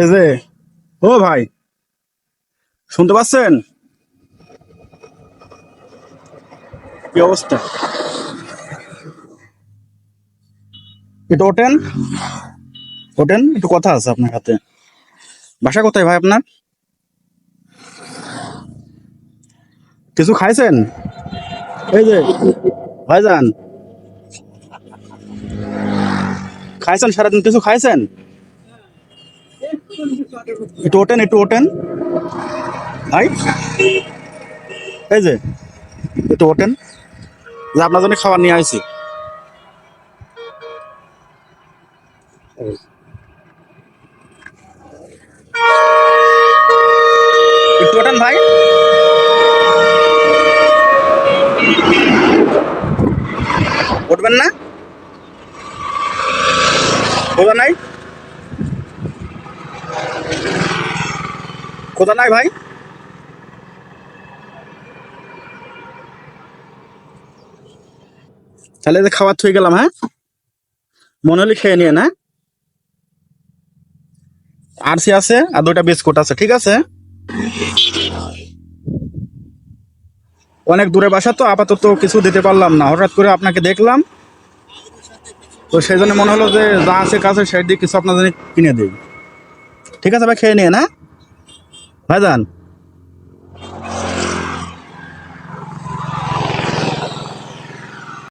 এই যে, ও ভাই, শুনতে পাচ্ছেন? কি অবস্থা? একটু ওঠেন। ওঠেন, একটু কথা আছে আপনার হাতে। বাসা কোথায় ভাই আপনার? কিছু খাইছেন? এই যে, ভাইজান খাইছেন? সারাদিন কিছু খাইছেন? একটু ওঠেন একটু ওঠেন। ভাই, এই যে, একটু ওঠেন। যে আপনার জন্য খাবার নিয়ে ওঠেন ভাই। উঠবেন না? কোথা নাই? কোথা নাই ভাই? তাহলে খাবার থুয়ে গেলাম হ্যাঁ? মনে হলে খেয়ে নিয়ে না আরসি আছে আর দুটা বিস্কুট আছে, ঠিক আছে? অনেক দূরে বাসা তো, আপাতত কিছু দিতে পারলাম না। হঠাৎ করে আপনাকে দেখলাম তো সেই জন্য মনে হলো যে যা আছে কাছে সেই দিয়ে কিছু আপনাদের কিনে দিই। ঠিক আছে ভাই, খেয়ে নিয়ে না ভাইজান।